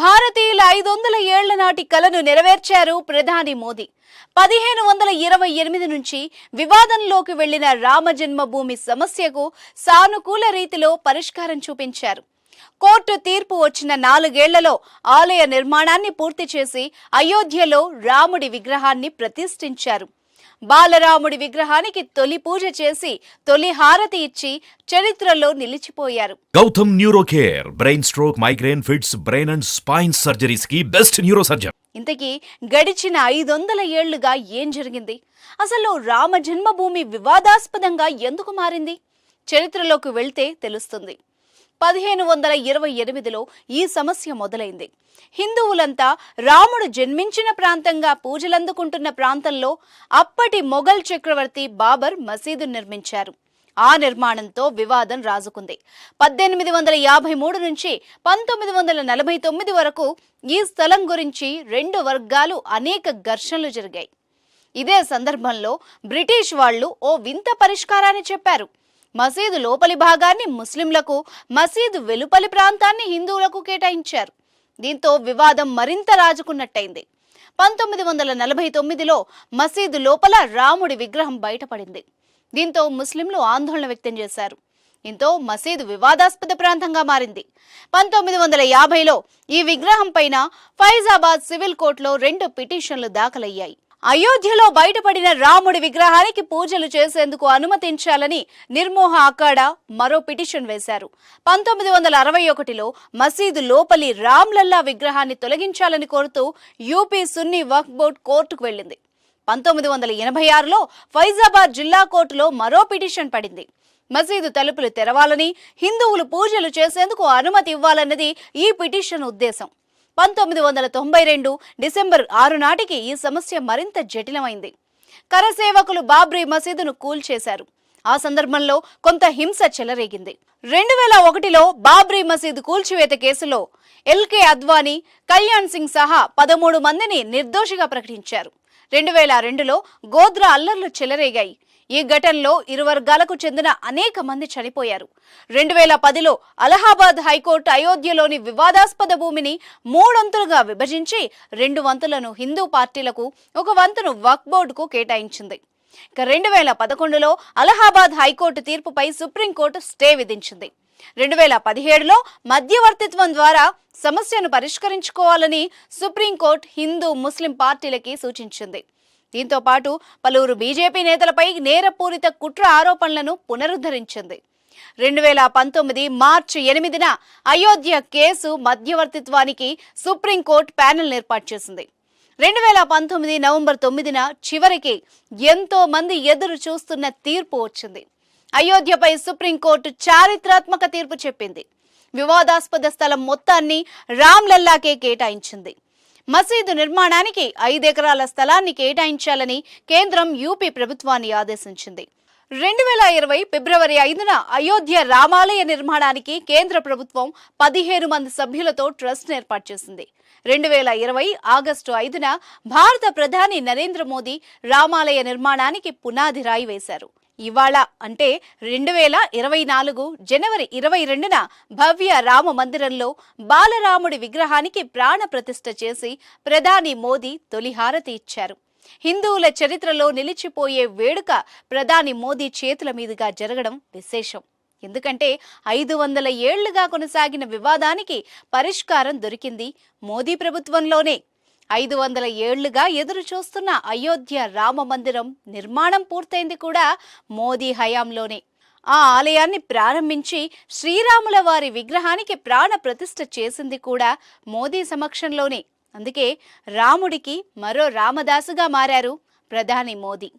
భారతీయుల ఐదు వందల ఏళ్ళ నాటి కలను నెరవేర్చారు ప్రధాని మోదీ. పదిహేను వందల ఇరవై ఎనిమిది నుంచి వివాదంలోకి వెళ్ళిన రామ జన్మభూమి సమస్యకు సానుకూల రీతిలో పరిష్కారం చూపించారు. కోర్టు తీర్పు వచ్చిన నాలుగేళ్ళలో ఆలయ నిర్మాణాన్ని పూర్తి చేసి అయోధ్యలో రాముడి విగ్రహాన్ని ప్రతిష్ఠించారు. బాలరాముడి విగ్రహానికి తొలి పూజ చేసి తొలి హారతి ఇచ్చి చరిత్రలో నిలిచిపోయారు. Gautam neuro care brain stroke migraine fits brain and spine సర్జరీస్కి best neuro surgeon ఇంతకీ గడిచిన ఐదు వందల ఏళ్ళుగా ఏం జరిగింది? అసలు రామ జన్మభూమి వివాదాస్పదంగా ఎందుకు మారింది? చరిత్రలోకి వెళ్తే తెలుస్తుంది. పదిహేను వందల ఇరవై ఎనిమిదిలో ఈ సమస్య మొదలైంది. హిందువులంతా రాముడు జన్మించిన ప్రాంతంగా పూజలందుకుంటున్న ప్రాంతంలో అప్పటి మొఘల్ చక్రవర్తి బాబర్ మసీదు నిర్మించారు. ఆ నిర్మాణంతో వివాదం రాజుకుంది. పద్దెనిమిది వందల యాభై మూడు నుంచి పంతొమ్మిది వందల నలభై తొమ్మిది వరకు ఈ స్థలం గురించి రెండు వర్గాలు అనేక ఘర్షణలు జరిగాయి. ఇదే సందర్భంలో బ్రిటిష్ వాళ్ళు ఓ వింత పరిష్కారాన్ని చెప్పారు. మసీదు లోపలి భాగాన్ని ముస్లింలకు మసీదు వెలుపలి ప్రాంతాన్ని హిందువులకు కేటాయించారు. దీంతో వివాదం మరింత రాజుకున్నట్టయింది. పంతొమ్మిది వందల నలభై తొమ్మిదిలో మసీదు లోపల రాముడి విగ్రహం బయటపడింది. దీంతో ముస్లింలు ఆందోళన వ్యక్తం చేశారు. దీంతో మసీదు వివాదాస్పద ప్రాంతంగా మారింది. పంతొమ్మిది వందల యాభైలో ఈ విగ్రహం పైన ఫైజాబాద్ సివిల్ కోర్టులో రెండు పిటిషన్లు దాఖలయ్యాయి. అయోధ్యలో బయటపడిన రాముడి విగ్రహానికి పూజలు చేసేందుకు అనుమతించాలని నిర్మోహ అఖాడ మరో పిటిషన్ వేశారు. పంతొమ్మిది వందల అరవై ఒకటిలో మసీదు లోపలి రామ్లల్లా విగ్రహాన్ని తొలగించాలని కోరుతూ యూపీ సున్నీ వక్ఫ్ బోర్డ్ కోర్టుకు వెళ్ళింది. పంతొమ్మిది వందల ఎనభై ఆరులో ఫైజాబాద్ జిల్లా కోర్టులో మరో పిటిషన్ పడింది. మసీదు తలుపులు తెరవాలని హిందువులు పూజలు చేసేందుకు అనుమతి ఇవ్వాలన్నది ఈ పిటిషన్ ఉద్దేశం. పంతొమ్మిది వందల తొంభై రెండు డిసెంబర్ ఆరు నాటికి ఈ సమస్య మరింత జటిలమైంది. కరసేవకులు బాబ్రీ మసీదును కూల్చేశారు. ఆ సందర్భంలో కొంత హింస చెలరేగింది. రెండు వేల ఒకటిలో బాబ్రీ మసీదు కూల్చివేత కేసులో ఎల్కే అద్వానీ కళ్యాణ్ సింగ్ సహా పదమూడు మందిని నిర్దోషిగా ప్రకటించారు. రెండు వేల రెండులో గోద్రా అల్లర్లు చెలరేగాయి. ఈ ఘటనలో ఇరు వర్గాలకు చెందిన అనేక మంది చనిపోయారు. రెండు వేల పదిలో అలహాబాద్ హైకోర్టు అయోధ్యలోని వివాదాస్పద భూమిని మూడొంతులుగా విభజించి రెండు వంతులను హిందూ పార్టీలకు ఒక వంతును వక్ బోర్డుకు కేటాయించింది. ఇక రెండు వేల పదకొండులో అలహాబాద్ హైకోర్టు తీర్పుపై సుప్రీంకోర్టు స్టే విధించింది. రెండు వేల పదిహేడులో మధ్యవర్తిత్వం ద్వారా సమస్యను పరిష్కరించుకోవాలని సుప్రీంకోర్టు హిందూ ముస్లిం పార్టీలకి సూచించింది. దీంతో పాటు పలువురు బీజేపీ నేతలపై నేరపూరిత కుట్ర ఆరోపణలను పునరుద్ధరించింది. రెండు వేల పంతొమ్మిది మార్చి ఎనిమిదిన అయోధ్య కేసు మధ్యవర్తిత్వానికి సుప్రీంకోర్టు ప్యానెల్ ఏర్పాటు చేసింది. రెండు వేల పంతొమ్మిది నవంబర్ తొమ్మిదిన చివరికి ఎంతో మంది ఎదురు చూస్తున్న తీర్పు వచ్చింది. అయోధ్యపై సుప్రీంకోర్టు చారిత్రాత్మక తీర్పు చెప్పింది. వివాదాస్పద స్థలం మొత్తాన్ని రామ్లల్లాకే కేటాయించింది. మసీదు నిర్మాణానికి ఐదెకరాల స్థలాన్ని కేటాయించాలని కేంద్రం యూపీ ప్రభుత్వాన్ని ఆదేశించింది. రెండు వేల ఇరవై ఫిబ్రవరి ఐదున అయోధ్య రామాలయ నిర్మాణానికి కేంద్ర ప్రభుత్వం పదిహేను మంది సభ్యులతో ట్రస్ట్ ఏర్పాటు చేసింది. రెండు వేల ఇరవై ఆగస్టు ఐదున భారత ప్రధాని నరేంద్ర మోదీ రామాలయ నిర్మాణానికి పునాది రాయి వేశారు. ఇవాళ అంటే రెండు వేల ఇరవై నాలుగు జనవరి ఇరవై రెండున భవ్య రామ మందిరంలో బాలరాముడి విగ్రహానికి ప్రాణ ప్రతిష్ఠ చేసి ప్రధాని మోదీ తొలి హారతి ఇచ్చారు. హిందువుల చరిత్రలో నిలిచిపోయే వేడుక ప్రధాని మోదీ చేతుల మీదుగా జరగడం విశేషం. ఎందుకంటే ఐదు వందల ఏళ్ళుగా కొనసాగిన వివాదానికి పరిష్కారం దొరికింది మోదీ ప్రభుత్వంలోనే. ఐదు వందల ఏళ్ళుగా ఎదురు చూస్తున్న అయోధ్య రామ మందిరం నిర్మాణం పూర్తయింది కూడా మోదీ హయాంలోనే. ఆ ఆలయాన్ని ప్రారంభించి శ్రీరాముల వారి విగ్రహానికి ప్రాణ ప్రతిష్ఠ చేసింది కూడా మోదీ సమక్షంలోనే. అందుకే రాముడికి మరో రామదాసుగా మారారు ప్రధాని మోదీ.